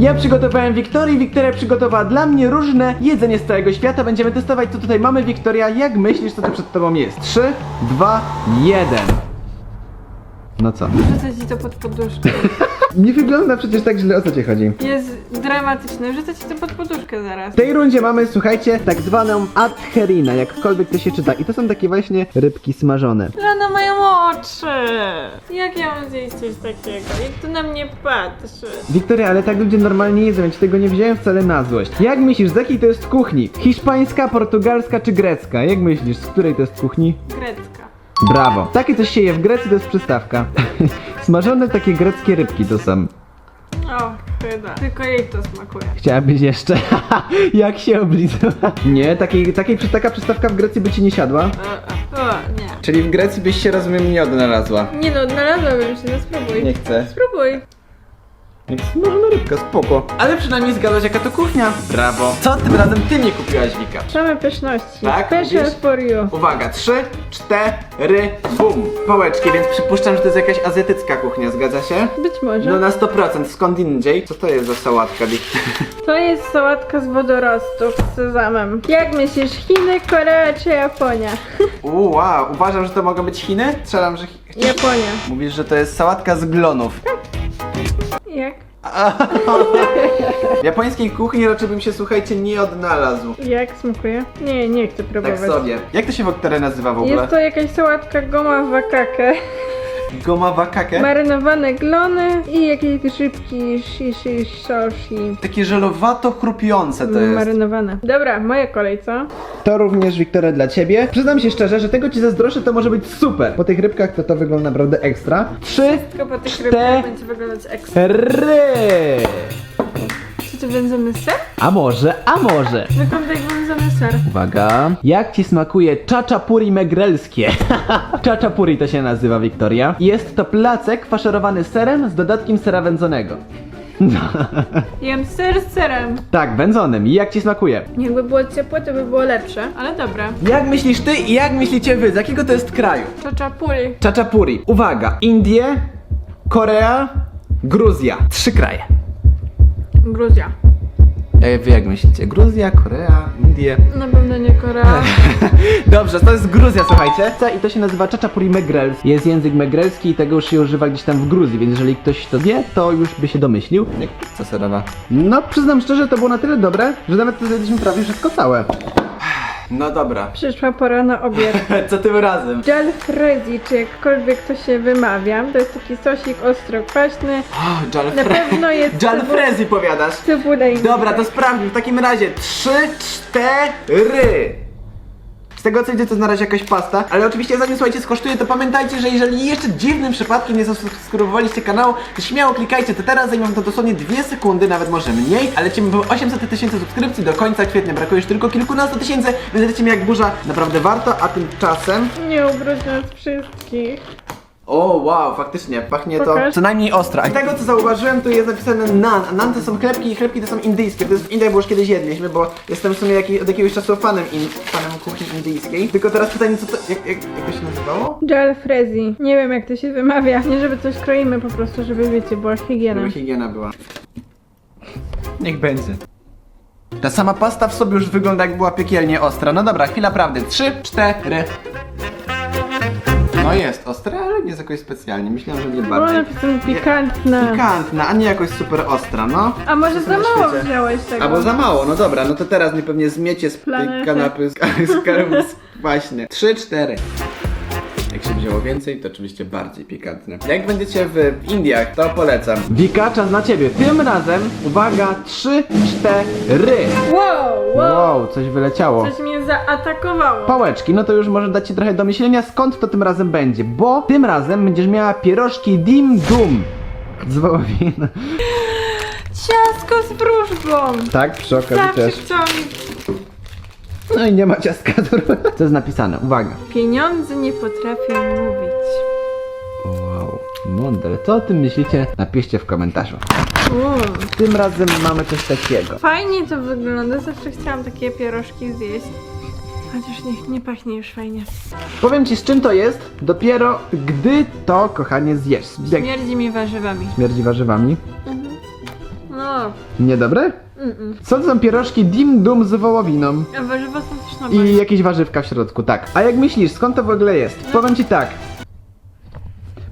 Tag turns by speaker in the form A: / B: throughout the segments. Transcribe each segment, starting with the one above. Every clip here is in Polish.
A: Ja przygotowałem Wiktorii, Wiktoria przygotowała dla mnie różne jedzenie z całego świata. Będziemy testować, co tutaj mamy. Wiktoria, jak myślisz, co tu przed tobą jest? 3, 2, 1. No co?
B: Wrzucę ci to pod poduszkę.
A: Nie wygląda przecież tak źle, o co ci chodzi?
B: Jest dramatyczne. Wrzucę ci to pod poduszkę zaraz.
A: W tej rundzie mamy, słuchajcie, tak zwaną adherina, jakkolwiek to się czyta. I to są takie właśnie rybki smażone.
B: Oczy. Jak ja mam zjeść coś takiego? Jak tu na mnie patrzy?
A: Wiktoria, ale tak ludzie normalnie jedzą, ja ci tego nie wziąłem wcale na złość. Jak myślisz, z jakiej to jest kuchni? Hiszpańska, portugalska czy grecka? Jak myślisz, z której to jest kuchni?
B: Grecka.
A: Brawo. Takie coś się je w Grecji, to jest przystawka. Smażone takie greckie rybki to są.
B: O, chyba. Tylko jej to smakuje.
A: Chciałabyś jeszcze? Jak się oblizała? Nie, takiej, takiej, taka przystawka w Grecji by ci nie siadła.
B: O, nie.
A: Czyli w Grecji byś się, rozumiem, nie odnalazła.
B: Nie no, znalazłabym się, no spróbuj.
A: Nie chcę.
B: Spróbuj.
A: Smażona rybka, spoko. Ale przynajmniej zgadłaś jaka to kuchnia. Brawo. Co tym razem ty nie kupiłaś, Wika?
B: Same pyszności.
A: Tak,
B: Special
A: mówisz?
B: for you.
A: Uwaga, trzy, cztery, bum. Pałeczki, więc przypuszczam, że to jest jakaś azjatycka kuchnia, zgadza się?
B: Być może.
A: No na 100%, skąd indziej? Co to jest za sałatka, Wika?
B: To jest sałatka z wodorostów z sezamem. Jak myślisz, Chiny, Korea czy Japonia?
A: Uuu, wow, uważam, że to mogą być Chiny? Strzelam, że... Chi-
B: Japonia.
A: Mówisz, że to jest sałatka z glonów.
B: Jak?
A: W japońskiej kuchni raczej bym się, słuchajcie, nie odnalazł.
B: Jak smakuje? Nie, nie chcę
A: Tak
B: próbować.
A: sobie. Jak to się w nazywa w ogóle?
B: Jest to jakaś sałatka goma w wakake.
A: Goma wakake?
B: Marynowane glony i jakieś grzybki shishi shoshi.
A: Takie żelowato chrupiące to jest.
B: Marynowane. Dobra, moja kolej, co?
A: To również, Wiktoria, dla ciebie. Przyznam się szczerze, że tego ci zazdroszczę, to może być super. Po tych rybkach to to wygląda naprawdę ekstra. Trzy,
B: Tylko po tych
A: Cztery.
B: rybkach będzie wyglądać ekstra.
A: cztery.
B: Czy to wędzony ser?
A: A może, a może.
B: Wygląda jak wędzony ser.
A: Uwaga. Jak ci smakuje czaczapuri megrelskie? czaczapuri to się nazywa, Wiktoria. Jest to placek faszerowany serem z dodatkiem sera wędzonego.
B: Jem ser z serem.
A: tak, wędzonym. I jak ci smakuje?
B: Jakby było ciepłe, to by było lepsze, ale dobra.
A: Jak myślisz ty i jak myślicie wy? Z jakiego to jest kraju?
B: Czaczapuli.
A: Czaczapuri. Uwaga. Indie, Korea, Gruzja. Trzy kraje.
B: Gruzja.
A: Wy jak myślicie? Gruzja, Korea, Indie.
B: Na pewno nie Korea.
A: Dobrze, to jest Gruzja, słuchajcie. I to się nazywa Czaczapuri Megrels. Jest język megrelski i tego już się używa gdzieś tam w Gruzji, więc jeżeli ktoś to wie, to już by się domyślił. Jak pizza serowa. No, przyznam szczerze, to było na tyle dobre, że nawet to zjedliśmy prawie wszystko całe. No dobra.
B: Przyszła pora na obiad.
A: Co tym razem?
B: Jalfrezi, czy jakkolwiek to się wymawia. To jest taki sosik ostro kwaśny.
A: O.
B: Na pewno jest
A: Jalfrezi powiadasz.
B: I
A: Dobra, to sprawdźmy. W takim razie trzy, cztery. Z tego co widzę, to na razie jakaś pasta, ale oczywiście zanim słuchajcie skosztuję, to pamiętajcie, że jeżeli jeszcze dziwnym przypadkiem nie zasubskrybowaliście kanału, to śmiało klikajcie to teraz, wam to dosłownie dwie sekundy, nawet może mniej, ale lecimy po 800 tysięcy subskrypcji do końca kwietnia, brakuje już tylko kilkunastu tysięcy, więc lecimy jak burza, naprawdę warto, a tymczasem...
B: nie ubrudź nas wszystkich.
A: O, wow, faktycznie, pachnie to
B: Pokaż.
A: co najmniej ostra. Z tego co zauważyłem, tu jest napisane nan, a nan to są chlebki i chlebki to są indyjskie. To jest w Indiach, bo już kiedyś jedliśmy, bo jestem w sumie jaki, od jakiegoś czasu fanem, in, fanem kuchni indyjskiej. Tylko teraz pytanie, co to, jak, jak, jak to się nazywało?
B: Jalfrezi. Nie wiem jak to się wymawia. Nie żeby coś kroimy, po prostu żeby wiecie, była higiena.
A: Żeby higiena była. Niech będzie. Ta sama pasta w sobie już wygląda jak była piekielnie ostra. No dobra, chwila prawdy. Trzy, cztery. No jest ostre, ale nie jest jakoś specjalnie. Myślałem, że będzie
B: Była
A: bardziej.
B: napisane pikantna.
A: Pikantna, a nie jakoś super ostra, no.
B: A może za mało
A: świecie.
B: wziąłeś tego?
A: Albo za mało, no dobra, no to teraz mnie pewnie zmiecie z tej
B: Planety.
A: kanapy z, z właśnie. Trzy, cztery. Jak się wzięło więcej, to oczywiście bardziej pikantne. Jak będziecie w Indiach, to polecam. Wika, czas na ciebie. Tym razem, uwaga, trzy, cztery.
B: Wow, wow.
A: Wow, coś wyleciało.
B: Coś mnie zaatakowało.
A: Pałeczki, no to już może dać ci trochę do myślenia, skąd to tym razem będzie, bo tym razem będziesz miała pierożki Dim Dum z wołowiny.
B: Ciasko z wróżbą.
A: Tak, przy okazji
B: Zawsze
A: też.
B: chciałam
A: No i nie ma ciastka. Co jest napisane? Uwaga.
B: Pieniądze nie potrafią mówić.
A: Wow, mądre. Co o tym myślicie? Napiszcie w komentarzu.
B: Uuu.
A: Tym razem mamy coś takiego.
B: Fajnie to wygląda, zawsze chciałam takie pierożki zjeść. Chociaż nie, nie pachnie już fajnie.
A: Powiem ci z czym to jest, dopiero gdy to, kochanie, zjesz. Jak
B: Śmierdzi mi warzywami.
A: śmierdzi warzywami.
B: No.
A: Niedobre?
B: Mm-mm.
A: Co to są pierożki dim dum z wołowiną?
B: A warzywa są też na
A: I
B: bani.
A: jakieś warzywka w środku, tak. A jak myślisz, skąd to w ogóle jest? Powiem ci tak.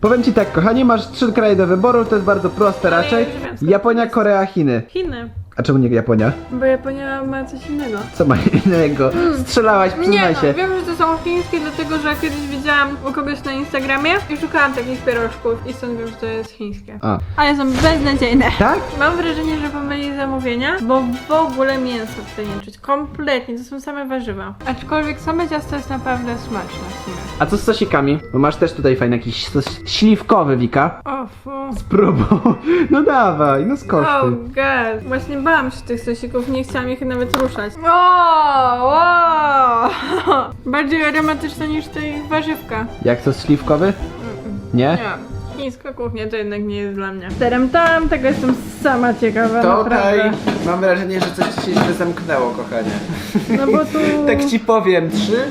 A: Powiem ci tak, kochanie, masz trzy kraje do wyboru, to jest bardzo proste
B: ja
A: raczej.
B: już wiem, skąd
A: Japonia. Korea, Chiny.
B: Chiny.
A: A czemu nie Japonia?
B: Bo Japonia ma coś innego.
A: Co ma innego? Strzelałaś,
B: Hmm. Nie
A: przyznaj
B: no,
A: się.
B: wiem, że to są chińskie, dlatego że kiedyś widziałam u kogoś na Instagramie i szukałam takich pierożków i stąd wiem, że to jest chińskie.
A: A.
B: Ale są beznadziejne.
A: Tak?
B: Mam wrażenie, że pomyli zamówienia, bo w ogóle mięso tutaj nie czuć. Kompletnie, to są same warzywa. Aczkolwiek same ciasto jest naprawdę smaczne w sumie.
A: A co z sosikami? Bo masz też tutaj fajny jakiś sos śliwkowy, Wika.
B: O fu.
A: Próbą. No dawaj, no
B: Oh
A: skosztuj.
B: god. Właśnie bałam się tych sosików, nie chciałam ich nawet ruszać. O, o. Bardziej aromatyczne niż te ich warzywka.
A: Jak sos śliwkowy? Nie?
B: Nie. Chińska kuchnia to jednak nie jest dla mnie. Terem tam, tego jestem sama ciekawa, naprawdę.
A: mam wrażenie, że coś ci się źle zamknęło, kochanie.
B: No bo tu...
A: Tak ci powiem, trzy,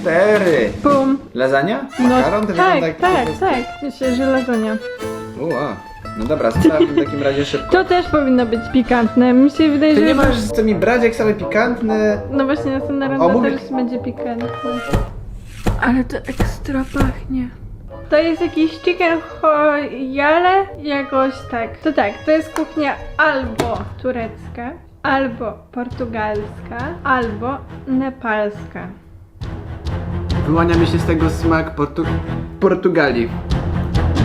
A: cztery.
B: Pum.
A: Lasagna?
B: No
A: Makaron? To
B: tak,
A: wygląda
B: tak,
A: jak
B: tak. Myślę, że lasagna.
A: Ua. No dobra, sprawdźmy w takim razie szybko.
B: To też powinno być pikantne. Mi się wydaje,
A: Ty
B: że...
A: nie masz co mi brać, jak same pikantne.
B: No właśnie, następna runda
A: mówię-
B: też będzie pikantne. Ale to ekstra pachnie. To jest jakiś chicken hoyale? Jakoś tak. To tak, to jest kuchnia albo turecka, albo portugalska, albo nepalska.
A: Wyłania mi się z tego smak Portu... Portugalii.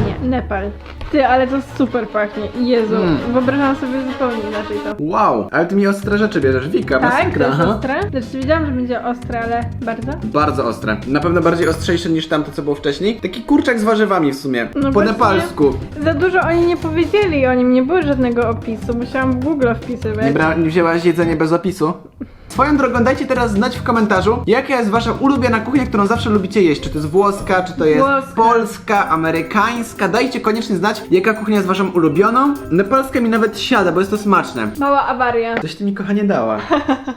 B: Nie, Nepal. Ty, ale to super pachnie. Jezu,
A: Mm.
B: wyobrażam sobie zupełnie inaczej to.
A: Wow, ale ty mi ostre rzeczy bierzesz, Wika,
B: Tak, to
A: masakra,
B: jest
A: aha.
B: ostre? Znaczy wiedziałam, że będzie ostre, ale bardzo.
A: Bardzo ostre. Na pewno bardziej ostrzejsze niż tamto, co było wcześniej. Taki kurczak z warzywami w sumie.
B: No
A: po
B: właśnie.
A: nepalsku.
B: Za dużo oni nie powiedzieli o nim, nie było żadnego opisu. Musiałam w Google wpisywać.
A: Nie, bra- nie wzięłaś jedzenie bez opisu? Swoją drogą dajcie teraz znać w komentarzu, jaka jest wasza ulubiona kuchnia, którą zawsze lubicie jeść. Czy to jest włoska, czy to jest
B: Włoska.
A: polska, amerykańska. Dajcie koniecznie znać, jaka kuchnia jest waszą ulubioną. Nepalska mi nawet siada, bo jest to smaczne.
B: Mała awaria.
A: Coś ty mi kochanie dała.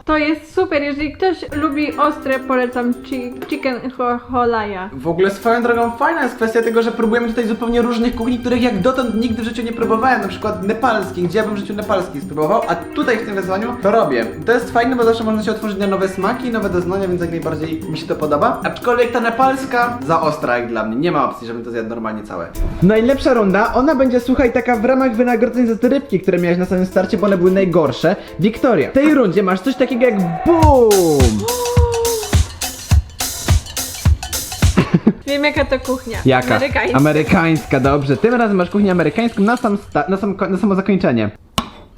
B: To jest super, jeżeli ktoś lubi ostre, polecam chi chicken ho- holaya.
A: W ogóle swoją drogą fajna jest kwestia tego, że próbujemy tutaj zupełnie różnych kuchni, których jak dotąd nigdy w życiu nie próbowałem. Na przykład nepalskich, gdzie ja bym w życiu nepalski spróbował, a tutaj w tym wyzwaniu to robię. To jest fajne, bo zawsze można się otworzyć na nowe smaki, nowe doznania, więc jak najbardziej mi się to podoba. Aczkolwiek ta nepalska za ostra jak dla mnie. Nie ma opcji, żebym to zjadł normalnie całe. Najlepsza runda, ona będzie słuchaj taka w ramach wynagrodzeń za te rybki, które miałeś na samym starcie, bo one były najgorsze. Wiktoria, w tej rundzie masz coś takiego jak BOOM!
B: Wiem jaka to kuchnia.
A: Jaka?
B: Amerykańska.
A: Amerykańska, dobrze. Tym razem masz kuchnię amerykańską na, sam sta- na, sam ko- na samo zakończenie.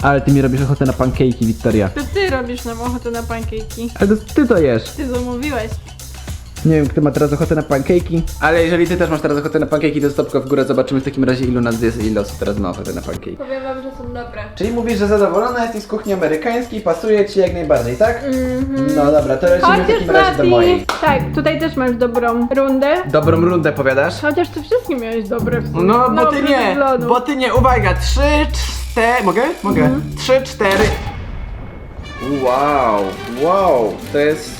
A: Ale ty mi robisz ochotę na pankejki, Wiktoria.
B: To ty robisz nam ochotę na pankejki.
A: Ale to ty to jesz.
B: Ty zamówiłeś.
A: Nie wiem, kto ma teraz ochotę na pankejki. Ale jeżeli ty też masz teraz ochotę na pankejki, to stopka w górę. Zobaczymy w takim razie, ilu nas jest i ile osób teraz ma ochotę na pankejki.
B: Powiem wam, że są dobre.
A: Czyli mówisz, że zadowolona jesteś z kuchni amerykańskiej, pasuje ci jak najbardziej, tak?
B: Mhm.
A: No dobra, to lecimy w
B: Chociaż
A: takim razie do
B: Mati...
A: mojej.
B: Tak, tutaj też masz dobrą rundę.
A: Dobrą rundę powiadasz?
B: Chociaż ty wszystkie miałeś dobre w sumie.
A: No, bo ty nie,
B: wyglądu.
A: bo ty nie, uwaga, trzy, cztery, mogę? Mogę.
B: Mhm.
A: Trzy, cztery. Wow, wow, to jest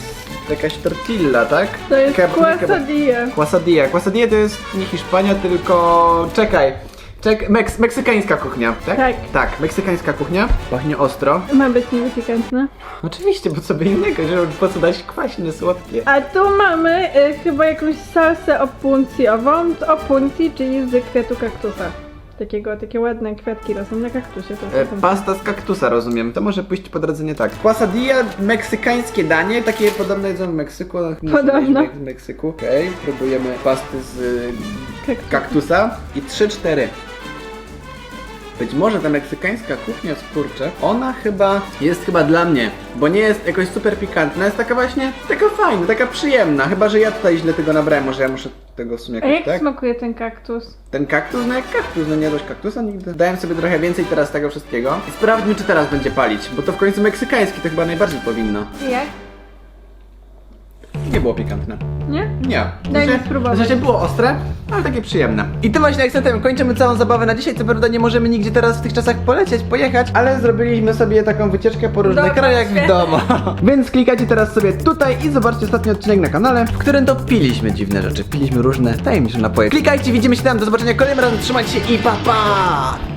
A: jakaś tortilla, tak?
B: To jest
A: Keb- kebab-
B: quesadilla.
A: Quesadilla. Quesadilla to jest nie Hiszpania, tylko... czekaj. Czek... Meks... Meksykańska kuchnia, tak?
B: Tak.
A: Tak, meksykańska kuchnia. Pachnie ostro.
B: Ma być niby pikantne.
A: Oczywiście, bo co by innego, że po co dać kwaśne, słodkie.
B: A tu mamy y, chyba jakąś salsę opuncjową. Opuncji, czyli z kwiatu kaktusa. Takiego, takie ładne kwiatki rosną na kaktusie. To
A: E, pasta z kaktusa, rozumiem. To może pójść po drodze nie tak. Quesadilla, meksykańskie danie, takie podobne jedzą w Meksyku. ale
B: Podobno.
A: W Meksyku. Okej, próbujemy pasty z y,
B: Kaktus.
A: kaktusa. I 3-4. Być może ta meksykańska kuchnia z kurczę, ona chyba jest chyba dla mnie, bo nie jest jakoś super pikantna, jest taka właśnie, taka fajna, taka przyjemna, chyba że ja tutaj źle tego nabrałem, może ja muszę tego w sumie
B: A jak
A: tak?
B: smakuje ten kaktus?
A: Ten kaktus, no jak kaktus, no nie jadłeś kaktusa nigdy. Dałem sobie trochę więcej teraz tego wszystkiego. Sprawdźmy, czy teraz będzie palić, bo to w końcu meksykański, to chyba najbardziej powinno.
B: Jak?
A: Nie było pikantne.
B: Nie?
A: Nie.
B: Daj mi spróbować.
A: Znaczy było ostre, ale takie przyjemne. I tym właśnie akcentem kończymy całą zabawę na dzisiaj. Co prawda nie możemy nigdzie teraz w tych czasach polecieć, pojechać, ale zrobiliśmy sobie taką wycieczkę po różnych
B: Dobra,
A: krajach w
B: świetnie.
A: domu. Więc klikajcie teraz sobie tutaj i zobaczcie ostatni odcinek na kanale, w którym to piliśmy dziwne rzeczy. Piliśmy różne tajemnicze napoje. Klikajcie, widzimy się tam. Do zobaczenia kolejnym razem. Trzymajcie się i pa pa!